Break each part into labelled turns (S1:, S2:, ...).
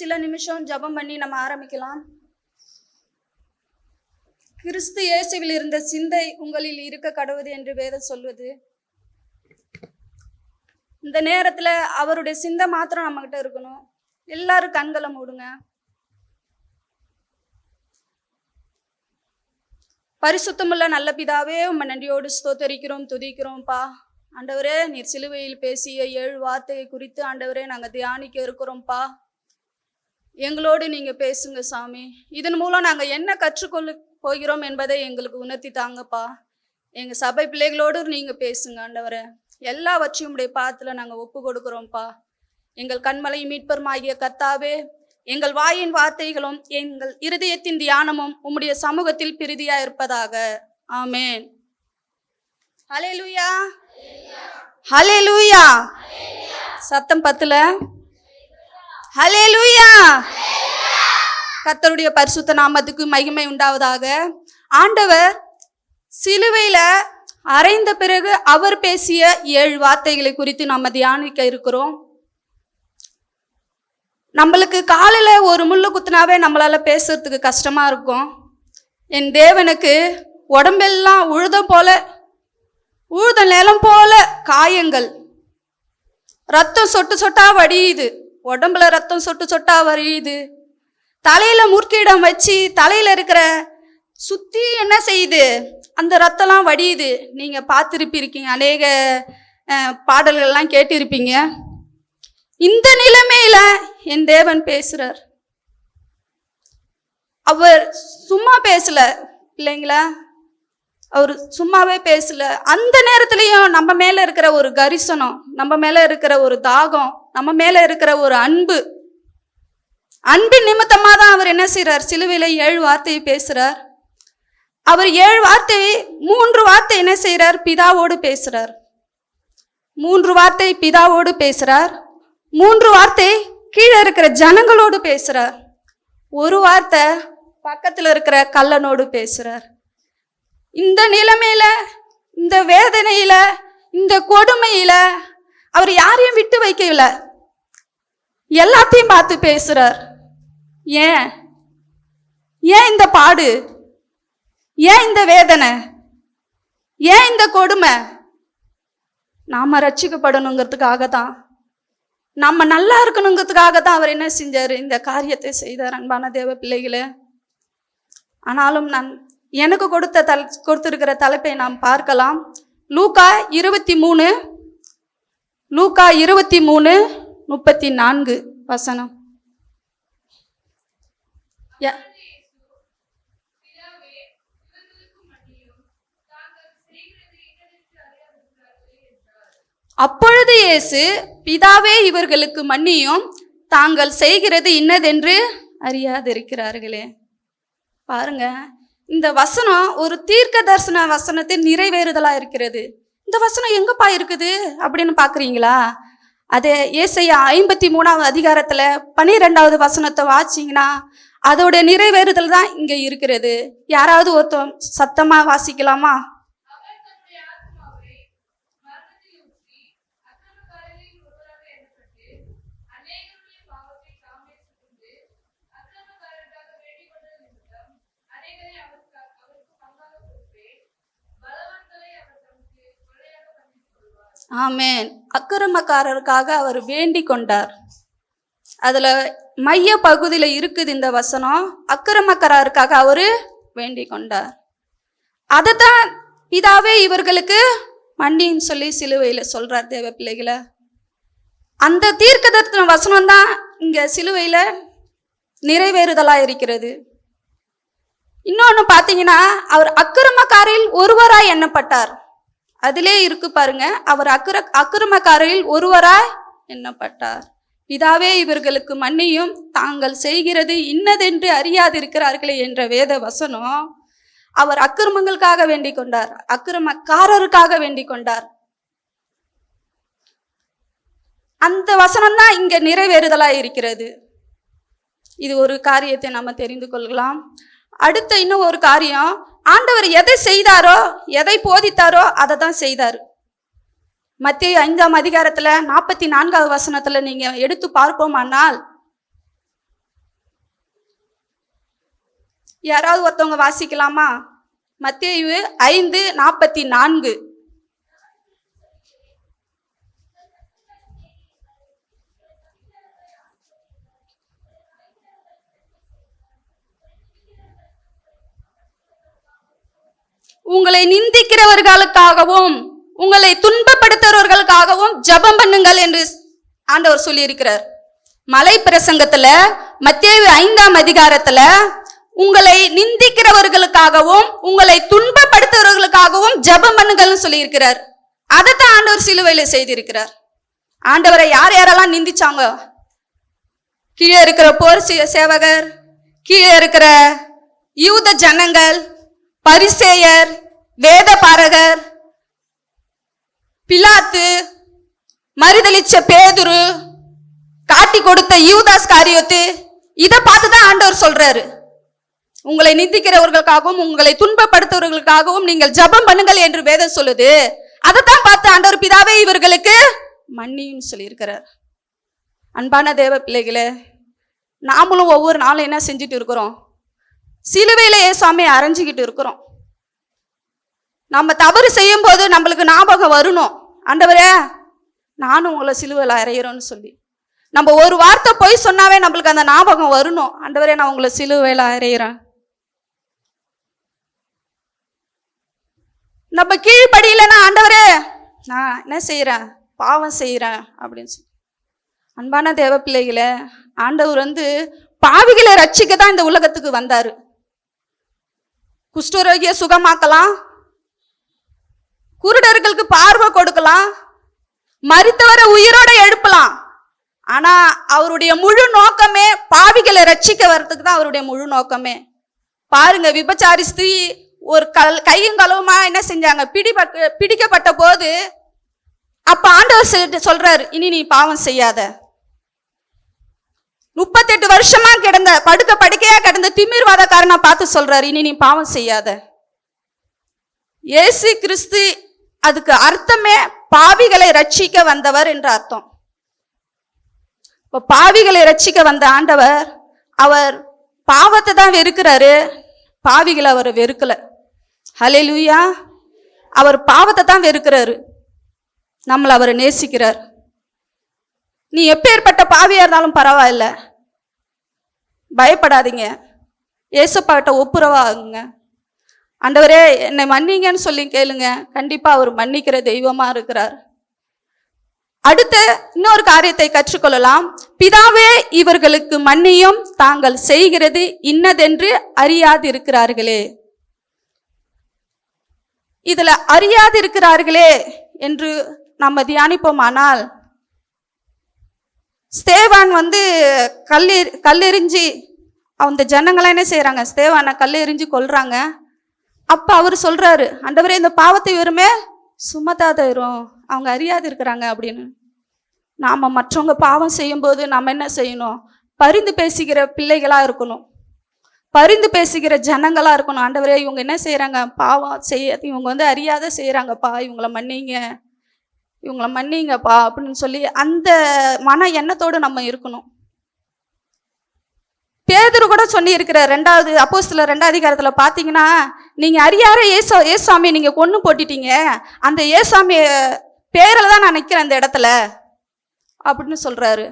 S1: சில நிமிஷம் ஜபம் பண்ணி நம்ம ஆரம்பிக்கலாம் கிறிஸ்து இயேசுவில் இருந்த சிந்தை உங்களில் இருக்க கடவுது என்று வேதம் சொல்வது இந்த நேரத்துல அவருடைய சிந்தை மாத்திரம் நம்ம கிட்ட இருக்கணும் எல்லாரும் கண்களை மூடுங்க பரிசுத்தமுள்ள நல்ல பிதாவே உம்ம நன்றியோடு ஸ்தோத்தரிக்கிறோம் துதிக்கிறோம்ப்பா ஆண்டவரே நீர் சிலுவையில் பேசிய ஏழு வார்த்தையை குறித்து ஆண்டவரே நாங்கள் தியானிக்க இருக்கிறோம்ப்பா எங்களோடு நீங்கள் பேசுங்க சாமி இதன் மூலம் நாங்கள் என்ன கற்றுக்கொள்ள போகிறோம் என்பதை எங்களுக்கு உணர்த்தி தாங்கப்பா எங்கள் சபை பிள்ளைகளோடு நீங்கள் பேசுங்க ஆண்டவர எல்லாவற்றையும் உடைய பாதத்தில் நாங்கள் ஒப்பு கொடுக்குறோம்ப்பா எங்கள் கண்மலை மீட்பருமாகிய கத்தாவே எங்கள் வாயின் வார்த்தைகளும் எங்கள் இருதயத்தின் தியானமும் உம்முடைய சமூகத்தில் பிரிதியா இருப்பதாக ஆமேன் ஹலே லூயா
S2: ஹலே லூயா
S1: சத்தம் பத்துல ஹலே கத்தருடைய பரிசுத்த நாமத்துக்கு மகிமை உண்டாவதாக ஆண்டவர் சிலுவையில அரைந்த பிறகு அவர் பேசிய ஏழு வார்த்தைகளை குறித்து நம்ம தியானிக்க இருக்கிறோம் நம்மளுக்கு காலில் ஒரு முள்ளு குத்துனாவே நம்மளால் பேசுறதுக்கு கஷ்டமாக இருக்கும் என் தேவனுக்கு உடம்பெல்லாம் உழுதம் போல உழுத நிலம் போல காயங்கள் ரத்தம் சொட்டு சொட்டாக வடியுது உடம்புல ரத்தம் சொட்டு சொட்டா வரியுது தலையில முற்கிடம் வச்சு தலையில இருக்கிற சுத்தி என்ன செய்யுது அந்த ரத்தம்லாம் வடியுது நீங்க பார்த்துருப்பிருக்கீங்க அநேக பாடல்கள்லாம் கேட்டிருப்பீங்க இந்த நிலைமையில என் தேவன் பேசுறார் அவர் சும்மா பேசல இல்லைங்களா அவர் சும்மாவே பேசல அந்த நேரத்துலையும் நம்ம மேல இருக்கிற ஒரு கரிசனம் நம்ம மேல இருக்கிற ஒரு தாகம் நம்ம மேல இருக்கிற ஒரு அன்பு அன்பின் நிமித்தமாக தான் அவர் என்ன செய்கிறார் சிலுவையில் ஏழு வார்த்தையை பேசுகிறார் அவர் ஏழு வார்த்தை மூன்று வார்த்தை என்ன செய்கிறார் பிதாவோடு பேசுகிறார் மூன்று வார்த்தை பிதாவோடு பேசுகிறார் மூன்று வார்த்தை கீழே இருக்கிற ஜனங்களோடு பேசுகிறார் ஒரு வார்த்தை பக்கத்தில் இருக்கிற கல்லனோடு பேசுகிறார் இந்த நிலைமையில இந்த வேதனையில இந்த கொடுமையில அவர் யாரையும் விட்டு வைக்கல எல்லாத்தையும் பார்த்து பேசுறார் ஏன் ஏன் இந்த பாடு ஏன் இந்த வேதனை ஏன் இந்த கொடுமை நாம ரட்சிக்கப்படணுங்கிறதுக்காக தான் நம்ம நல்லா இருக்கணுங்கிறதுக்காக தான் அவர் என்ன செஞ்சார் இந்த காரியத்தை செய்தார் அன்பான தேவ பிள்ளைகளை ஆனாலும் நான் எனக்கு கொடுத்த தல் கொடுத்துருக்கிற தலைப்பை நாம் பார்க்கலாம் லூக்கா இருபத்தி மூணு லூக்கா இருபத்தி மூணு முப்பத்தி நான்கு வசனம் அப்பொழுது இயேசு பிதாவே இவர்களுக்கு மன்னியும் தாங்கள் செய்கிறது இன்னதென்று அறியாதிருக்கிறார்களே பாருங்க இந்த வசனம் ஒரு தீர்க்க தரிசன வசனத்தை நிறைவேறுதலாக இருக்கிறது இந்த வசனம் எங்கப்பா இருக்குது அப்படின்னு பார்க்குறீங்களா அது ஏசையா ஐம்பத்தி மூணாவது அதிகாரத்தில் பனிரெண்டாவது வசனத்தை வாச்சிங்கன்னா அதோட நிறைவேறுதல் தான் இங்கே இருக்கிறது யாராவது ஒருத்தன் சத்தமாக வாசிக்கலாமா ஆமேன் அக்கிரமக்காரருக்காக அவர் வேண்டி கொண்டார் அதுல மைய பகுதியில இருக்குது இந்த வசனம் அக்கிரமக்காரருக்காக அவரு வேண்டி கொண்டார் தான் பிதாவே இவர்களுக்கு மன்னின்னு சொல்லி சிலுவையில சொல்றார் தேவ பிள்ளைகளை அந்த தீர்க்கதரிசன வசனம் தான் இங்க சிலுவையில நிறைவேறுதலா இருக்கிறது இன்னொன்னு பாத்தீங்கன்னா அவர் அக்கிரமக்காரில் ஒருவராய் எண்ணப்பட்டார் அதிலே இருக்கு பாருங்க அவர் அக்கிர அக்கிரமக்காரரில் ஒருவராய் எண்ணப்பட்டார் பிதாவே இவர்களுக்கு மன்னியும் தாங்கள் செய்கிறது இன்னதென்று அறியாதிருக்கிறார்களே என்ற வேத வசனம் அவர் அக்கிரமங்களுக்காக வேண்டிக் கொண்டார் அக்கிரமக்காரருக்காக வேண்டிக் கொண்டார் அந்த வசனம் தான் இங்க நிறைவேறுதலா இருக்கிறது இது ஒரு காரியத்தை நம்ம தெரிந்து கொள்ளலாம் அடுத்த இன்னும் ஒரு காரியம் ஆண்டவர் எதை செய்தாரோ எதை போதித்தாரோ அதை தான் செய்தார் மத்திய ஐந்தாம் அதிகாரத்துல நாற்பத்தி நான்காவது வசனத்துல நீங்க எடுத்து பார்ப்போமானால் யாராவது ஒருத்தவங்க வாசிக்கலாமா மத்திய ஐந்து நாற்பத்தி நான்கு உங்களை நிந்திக்கிறவர்களுக்காகவும் உங்களை துன்பப்படுத்துறவர்களுக்காகவும் ஜபம் பண்ணுங்கள் என்று ஆண்டவர் சொல்லியிருக்கிறார் மலை பிரசங்கத்துல மத்திய ஐந்தாம் அதிகாரத்துல உங்களை நிந்திக்கிறவர்களுக்காகவும் உங்களை துன்பப்படுத்துறவர்களுக்காகவும் ஜபம் பண்ணுங்கள்னு சொல்லியிருக்கிறார் அதைத்தான் ஆண்டவர் சிலுவையில செய்திருக்கிறார் ஆண்டவரை யார் யாரெல்லாம் நிந்திச்சாங்க கீழே இருக்கிற போர் சேவகர் கீழே இருக்கிற யூத ஜனங்கள் பரிசேயர் வேத பாரகர் பிலாத்து மறுதளிச்ச பேதுரு காட்டி கொடுத்த யூதாஸ் காரியத்து இதை பார்த்து தான் ஆண்டவர் சொல்றாரு உங்களை நிந்திக்கிறவர்களுக்காகவும் உங்களை துன்பப்படுத்துவர்களுக்காகவும் நீங்கள் ஜபம் பண்ணுங்கள் என்று வேதம் சொல்லுது அதைத்தான் பார்த்து ஆண்டவர் பிதாவே இவர்களுக்கு மன்னியும் சொல்லியிருக்கிறார் அன்பான தேவ பிள்ளைகளே நாமளும் ஒவ்வொரு நாளும் என்ன செஞ்சுட்டு இருக்கிறோம் சிலுவையில் ஏசாமியை அரைஞ்சிக்கிட்டு இருக்கிறோம் நம்ம தவறு செய்யும் போது நம்மளுக்கு ஞாபகம் வரணும் ஆண்டவரே நானும் உங்களை சிலுவையில் அறையிறோன்னு சொல்லி நம்ம ஒரு வார்த்தை போய் சொன்னாவே நம்மளுக்கு அந்த ஞாபகம் வரணும் ஆண்டவரே நான் உங்களை சிலுவையில் அறையிறேன் நம்ம கீழ்படியிலனா ஆண்டவரே நான் என்ன செய்கிறேன் பாவம் செய்கிறேன் அப்படின்னு சொல்லி அன்பான தேவ பிள்ளைகளை ஆண்டவர் வந்து பாவிகளை ரட்சிக்க தான் இந்த உலகத்துக்கு வந்தார் குஷ்டரோகிய சுகமாக்கலாம் குருடர்களுக்கு பார்வை கொடுக்கலாம் மறித்தவரை உயிரோட எழுப்பலாம் ஆனா அவருடைய முழு நோக்கமே பாவிகளை ரட்சிக்க வர்றதுக்கு தான் அவருடைய முழு நோக்கமே பாருங்க விபச்சாரி ஸ்திரீ ஒரு கல் கையும் கலவுமா என்ன செஞ்சாங்க பிடிபட்டு பிடிக்கப்பட்ட போது அப்ப ஆண்டவர் சொல்றாரு இனி நீ பாவம் செய்யாத முப்பத்தெட்டு வருஷமா கிடந்த படுக்க படுக்கையா கிடந்த திமிர்வாதக்காரனை பார்த்து சொல்றாரு இனி நீ பாவம் செய்யாத ஏசு கிறிஸ்து அதுக்கு அர்த்தமே பாவிகளை ரட்சிக்க வந்தவர் என்று அர்த்தம் இப்போ பாவிகளை ரட்சிக்க வந்த ஆண்டவர் அவர் பாவத்தை தான் வெறுக்கிறாரு பாவிகளை அவர் வெறுக்கல ஹலே லூயா அவர் பாவத்தை தான் வெறுக்கிறாரு நம்மளை அவர் நேசிக்கிறார் நீ எப்பேற்பட்ட பாவியாக இருந்தாலும் பரவாயில்ல பயப்படாதீங்க ஏசப்பாட்ட ஒப்புரவாகுங்க ஆண்டவரே என்னை மன்னிங்கன்னு சொல்லி கேளுங்க கண்டிப்பாக அவர் மன்னிக்கிற தெய்வமாக இருக்கிறார் அடுத்து இன்னொரு காரியத்தை கற்றுக்கொள்ளலாம் பிதாவே இவர்களுக்கு மன்னியும் தாங்கள் செய்கிறது இன்னதென்று அறியாதிருக்கிறார்களே இதுல அறியாதிருக்கிறார்களே என்று நம்ம தியானிப்போமானால் ஸ்தேவான் வந்து கல்லெறி கல்லெறிஞ்சி அந்த ஜனங்களை என்ன செய்கிறாங்க ஸ்தேவானை கல்லெறிஞ்சி கொள்றாங்க அப்ப அவர் சொல்கிறாரு அண்டவரே இந்த பாவத்தை வெறுமே சுமத்தாத வரும் அவங்க அறியாது இருக்கிறாங்க அப்படின்னு நாம் மற்றவங்க பாவம் செய்யும்போது நாம் என்ன செய்யணும் பரிந்து பேசுகிற பிள்ளைகளாக இருக்கணும் பரிந்து பேசுகிற ஜனங்களாக இருக்கணும் ஆண்டவரே இவங்க என்ன செய்கிறாங்க பாவம் செய்ய இவங்க வந்து அறியாத செய்கிறாங்கப்பா இவங்கள மன்னிங்க இவங்கள மன்னிங்கப்பா அப்படின்னு சொல்லி அந்த மன எண்ணத்தோடு நம்ம இருக்கணும் பேதர் கூட சொல்லி இருக்கிற ரெண்டாவது அப்போ சில ரெண்டாவது அதிகாரத்தில் பார்த்தீங்கன்னா நீங்கள் அறியார ஏசோ ஏசாமியை நீங்கள் கொன்று போட்டுட்டீங்க அந்த ஏசாமி பேரில் தான் நான் நிற்கிறேன் அந்த இடத்துல அப்படின்னு சொல்கிறாரு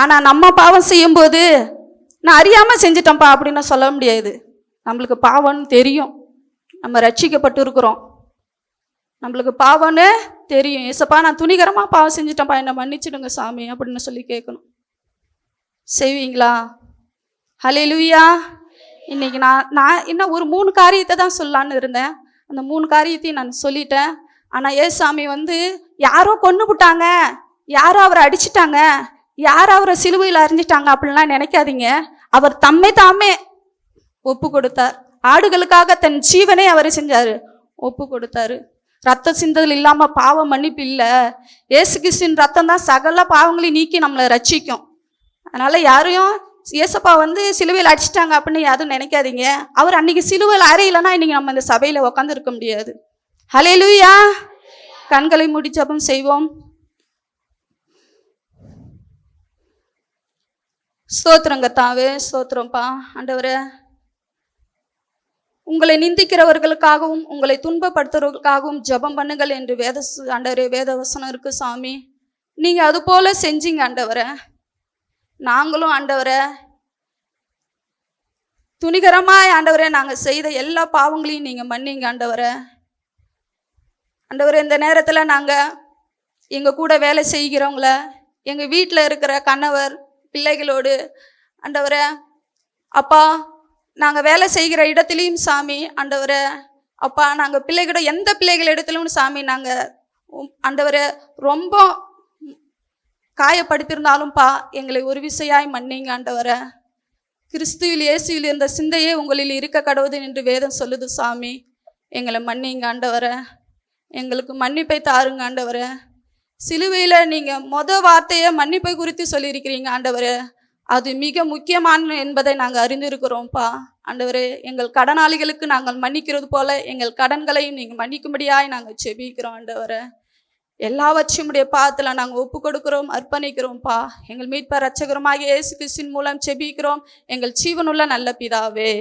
S1: ஆனால் நம்ம பாவம் செய்யும்போது நான் அறியாமல் செஞ்சிட்டேன்ப்பா அப்படின்னு சொல்ல முடியாது நம்மளுக்கு பாவம்னு தெரியும் நம்ம ரட்சிக்கப்பட்டு இருக்கிறோம் நம்மளுக்கு பாவம்னு தெரியும் ஏசப்பா நான் துணிகரமாக பாவம் செஞ்சிட்டேன்ப்பா என்னை மன்னிச்சிடுங்க சாமி அப்படின்னு சொல்லி கேட்கணும் செய்வீங்களா ஹலே லூயா இன்னைக்கு நான் நான் இன்னும் ஒரு மூணு காரியத்தை தான் சொல்லலான்னு இருந்தேன் அந்த மூணு காரியத்தையும் நான் சொல்லிட்டேன் ஆனால் ஏசாமி வந்து யாரோ கொண்டு விட்டாங்க யாரோ அவரை அடிச்சிட்டாங்க யாரோ அவரை சிலுவையில் அறிஞ்சிட்டாங்க அப்படின்லாம் நினைக்காதீங்க அவர் தம்மை தாமே ஒப்பு கொடுத்தார் ஆடுகளுக்காக தன் ஜீவனை அவர் செஞ்சார் ஒப்பு கொடுத்தாரு ரத்த சிந்தல் இல்லாமல் பாவம் மன்னிப்பு இல்லை ஏசு கிறிஸ்டின் ரத்தம் தான் சகல பாவங்களையும் நீக்கி நம்மளை ரட்சிக்கும் அதனால் யாரையும் இயேசப்பா வந்து சிலுவையில் அடிச்சிட்டாங்க அப்படின்னு யாரும் நினைக்காதீங்க அவர் அன்னைக்கு சிலுவையில் அறையிலனா இன்னைக்கு நம்ம இந்த சபையில் உட்காந்துருக்க இருக்க முடியாது ஹலே லூயா கண்களை முடிச்சபம் செய்வோம் ஸ்தோத்திரங்க தாவே ஸ்தோத்திரம்ப்பா ஆண்டவரே உங்களை நிந்திக்கிறவர்களுக்காகவும் உங்களை துன்பப்படுத்துறவர்களுக்காகவும் ஜபம் பண்ணுங்கள் என்று வேத ஆண்டவரே வேத வசனம் இருக்கு சாமி நீங்கள் அது போல செஞ்சீங்க ஆண்டவரை நாங்களும் ஆண்டவரை துணிகரமாய் ஆண்டவரே நாங்கள் செய்த எல்லா பாவங்களையும் நீங்கள் மன்னிங்க ஆண்டவரை ஆண்டவர் இந்த நேரத்தில் நாங்கள் எங்கள் கூட வேலை செய்கிறவங்கள எங்கள் வீட்டில் இருக்கிற கணவர் பிள்ளைகளோடு ஆண்டவரை அப்பா நாங்கள் வேலை செய்கிற இடத்துலையும் சாமி ஆண்டவரை அப்பா நாங்கள் பிள்ளைகளோட எந்த பிள்ளைகள் இடத்துலையும் சாமி நாங்கள் ஆண்டவரை ரொம்ப காயப்படுத்தியிருந்தாலும்ப்பா எங்களை ஒரு விசையாய் மன்னிங்க ஆண்டவர கிறிஸ்துவில் இயேசுவில் இருந்த சிந்தையே உங்களில் இருக்க கடவுது என்று வேதம் சொல்லுது சாமி எங்களை மன்னிங்க ஆண்டவர எங்களுக்கு மன்னிப்பை தாருங்க ஆண்டவர சிலுவையில் நீங்கள் மொத வார்த்தையை மன்னிப்பை குறித்து சொல்லியிருக்கிறீங்க ஆண்டவர் அது மிக முக்கியமான என்பதை நாங்கள் அறிந்திருக்கிறோம்ப்பா ஆண்டவரே எங்கள் கடனாளிகளுக்கு நாங்கள் மன்னிக்கிறது போல எங்கள் கடன்களையும் நீங்கள் மன்னிக்கும்படியாய் நாங்கள் செபிக்கிறோம் ஆண்டவரை உடைய பாதத்தில் நாங்கள் ஒப்பு கொடுக்குறோம் அர்ப்பணிக்கிறோம்ப்பா எங்கள் மீட்பர் ரச்சகரமாக இயேசு கிறிஸ்தின் மூலம் செபிக்கிறோம் எங்கள் ஜீவனுள்ள நல்ல பிதாவே